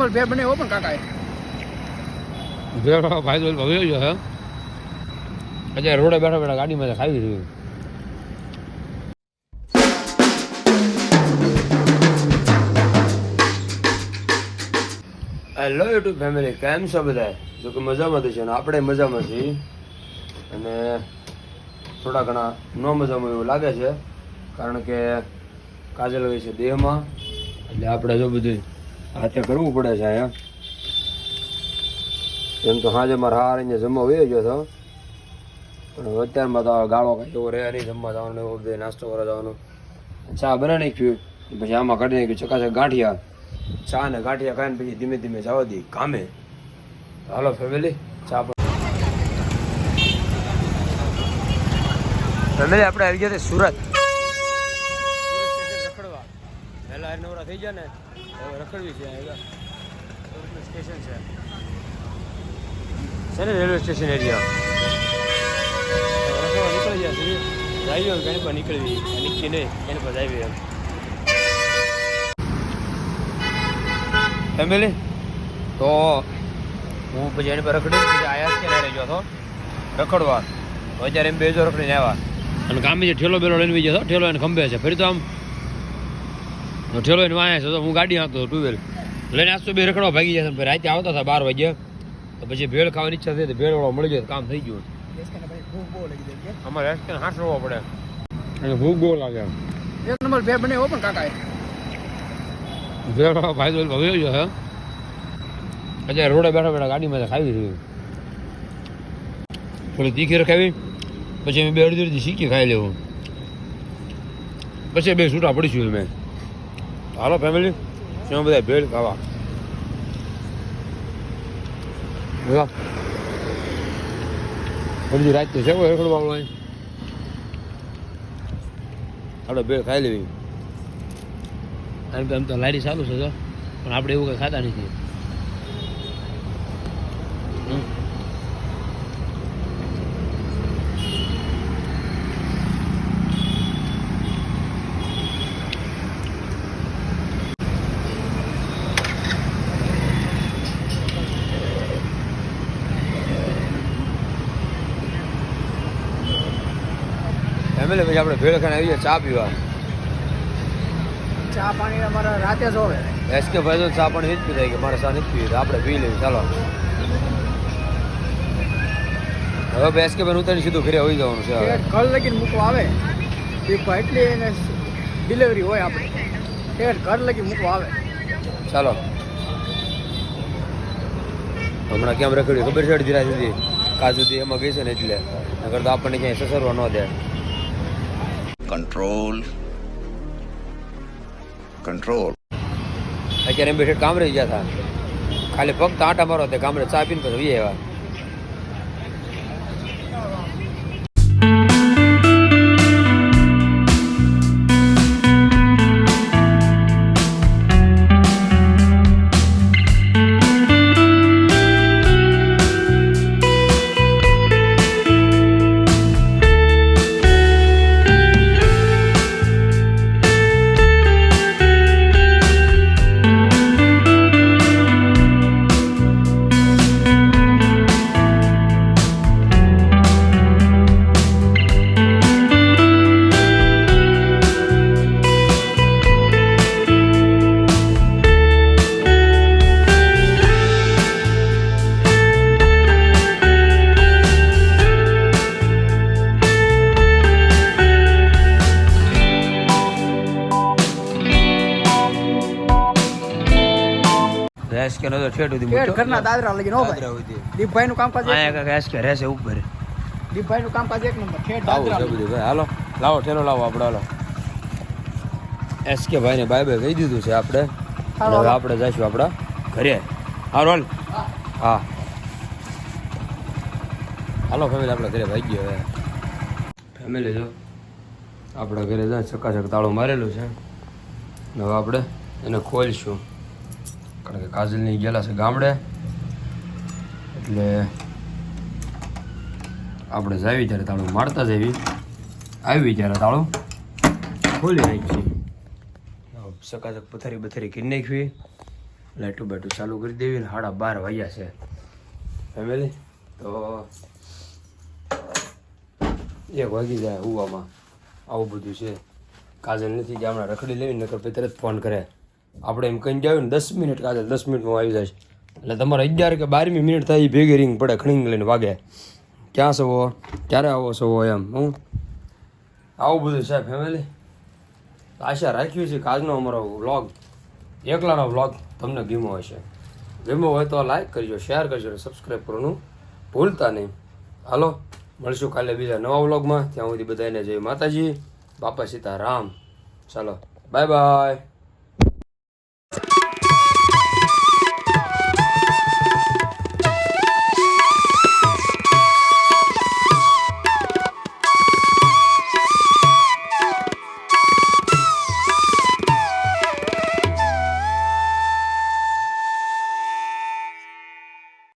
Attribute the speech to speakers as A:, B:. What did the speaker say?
A: Number બે બને હો પણ કાકા
B: ભેળો ભાઈ તો ભવ્યો છે અત્યારે રોડે બેઠા બેઠા ગાડીમાં ખાવી રહ્યું હેલો યુટ્યુબ ફેમિલી કેમ છો બધા જો કે મજામાં છે અને આપણે મજામાં છીએ. અને થોડા ઘણા ન મજામાં એવું લાગે છે કારણ કે કાજલ હોય છે દેહમાં. એટલે આપણે જો બધું હાથે કરવું પડે છે અહીંયા. એમ તો સાંજે મારે હાર અહીંયા જમવા વયો ગયો હતો પણ અત્યારમાં તો ગાળો કાંઈ એવો રહે નહીં જમવા જવાનું, એવો એવું નાસ્તો કરવા જવાનું. ચા બનાવી નાખ્યું પછી આમાં કાઢી નાખ્યું ચકાચક ગાંઠિયા. ચા ને ગાંઠિયા ખાઈને પછી ધીમે ધીમે જવા દઈ કામે. હાલો ફેમિલી ચા ફેમિલી આપણે આવી ગયા સુરત રખડવા પહેલા નવરા થઈ ગયા ને હવે રખડવી છે સ્ટેશન છે. છે ને રેલવે સ્ટેશન એરિયા? રખડવા નીકળી ગયા સુધી જાય એમ પર નીકળવી નીકળી નહીં. એની પર જાય એમ. ફેમિલી તો હું પછી એની પર રખડી પછી આયાસ કે રહી ગયો હતો. રખડવા. અત્યારે એમ બે જો રખડીને આવ્યા. અને કામે જે ઠેલો બેલો લઈને ગયો હતો ઠેલો એને ખંભે છે. ફરી તો આમ ઠેલો એને વાયા છે તો હું ગાડી હાંકતો ટુ વ્હીલ લઈને આજ તો બે રખડવા ભાગી જશે છે રાતે આવતા હતા બાર વાગ્યા. તો પછી ભેળ ખાવાની ઈચ્છા થઈ તો ભેળ વાળો મળી જાય તો કામ થઈ ગયું.
A: ભૂખ બહુ લાગી જાય
B: અમારે એસકે હાથ રોવો પડે. અને ભૂખ બહુ લાગે
A: એક નંબર બે બને હો પણ કાકા
B: ભેળ વાળો ભાઈ તો ભવ્યો છે હે? અત્યારે રોડે બેઠા બેઠા ગાડીમાં ખાવી રહ્યું થોડી તીખી રખાવી પછી અમે બે અડધી અડધી શીખી ખાઈ લેવું. પછી બે છૂટા પડીશું મેં હાલો ફેમિલી શું બધા ભેળ ખાવા. અડધી રાત તો છે કોઈ રખડવા વાળો આપણે ભેળ ખાઈ લેવી એમ તો લારી ચાલુ છે પણ આપણે એવું કંઈ ખાતા નથી ફેમિલી પછી આપણે ભેળ ખાને આવીએ ચા પીવા.
A: ચા પાણી અમારા રાતે જ હોય.
B: એસ કે ભાઈ તો ચા પાણી એ જ પીતા કે મારે ચા નથી પીવી આપણે પી લેવી ચાલો. હવે એસ કે ભાઈ ઉતારી સીધું ઘરે હોઈ જવાનું છે
A: ઘર લગીને મૂકવા આવે. એ એટલી એને ડિલિવરી હોય આપણે. ઠેઠ ઘર લગી મૂકવા આવે.
B: ચાલો. હમણાં કેમ રખડ્યું? ખબર છે અડધી રાત સુધી? કાં સુધી એમાં ગઈ છે ને એટલે. નગર તો આપણને ક્યાંય સસરવા ન દે.
C: Control. કંટ્રોલ
B: અત્યારે એમ કામ રહી ગયા હતા ખાલી ફક્ત આટા મારો તે કામરે ચા પીને પછી વી આવ્યા રેસ કે નતો ઠેઠ સુધી
A: ઠેઠ ઘરના દાદરા લગીને નો ભાઈ. દીપભાઈ નું કામકાજ એક-
B: અહીંયા કાંઈક રેસ કે રહેશે ઉપર.
A: દીપભાઈ નું કામકાજ એક નંબર. ઠેઠ દાદરા
B: ભાઈ હાલો. લાવો ઠેલો લાવો આપણે હાલો. એસ કે ભાઈને બાય બાય કહી દીધું છે આપણે. હવે આપણે જઈશું આપણા ઘરે. હાલો હાલ. હા. હાલો ફેમિલી આપણે ઘરે ભાઈ ગયો હવે. ફેમિલી જો આપણા ઘરે જાય ચકાચક તાળું મારેલું છે. ને હવે આપણે એને ખોલશું. કારણ કે કાજલની ગયેલા છે ગામડે. એટલે આપણે જાવી ત્યારે તાળું મારતા જવી આવી. ત્યારે તાળું ખોલી નાખીએ. ચકાચક પથારી બથારી કરી નાખવી. લાઇટું બાઇટું ચાલુ કરી દેવી ને સાડા બાર વાગ્યા છે. ફેમિલી, તો એક વાગી જાય હુવામાં. આવું બધું છે. કાજલ નથી ગામડા રખડી લેવી, નકર પછી તરત ફોન કરે. આપણે એમ કહીને જાવ ને દસ મિનિટ કાજલ દસ મિનિટમાં આવી જાય એટલે તમારે અગિયાર કે બારમી મિનિટ થાય એ ભેગી રિંગ પડે ખણીંગ લઈને વાગે. ક્યાં સવો? ક્યારે આવો સવો એમ, હું? આવું બધું છે ફેમિલી આશા રાખ્યું છે કે અમારો વ્લોગ એકલાનો વ્લોગ તમને ગીમો હશે. ગીમો હોય તો લાઈક કરજો શેર કરજો અને સબસ્ક્રાઈબ કરવાનું ભૂલતા નહીં. હાલો, મળશું કાલે બીજા નવા વ્લોગમાં ત્યાં સુધી બધાને જય માતાજી, બાપા સીતારામ. ચાલો બાય બાય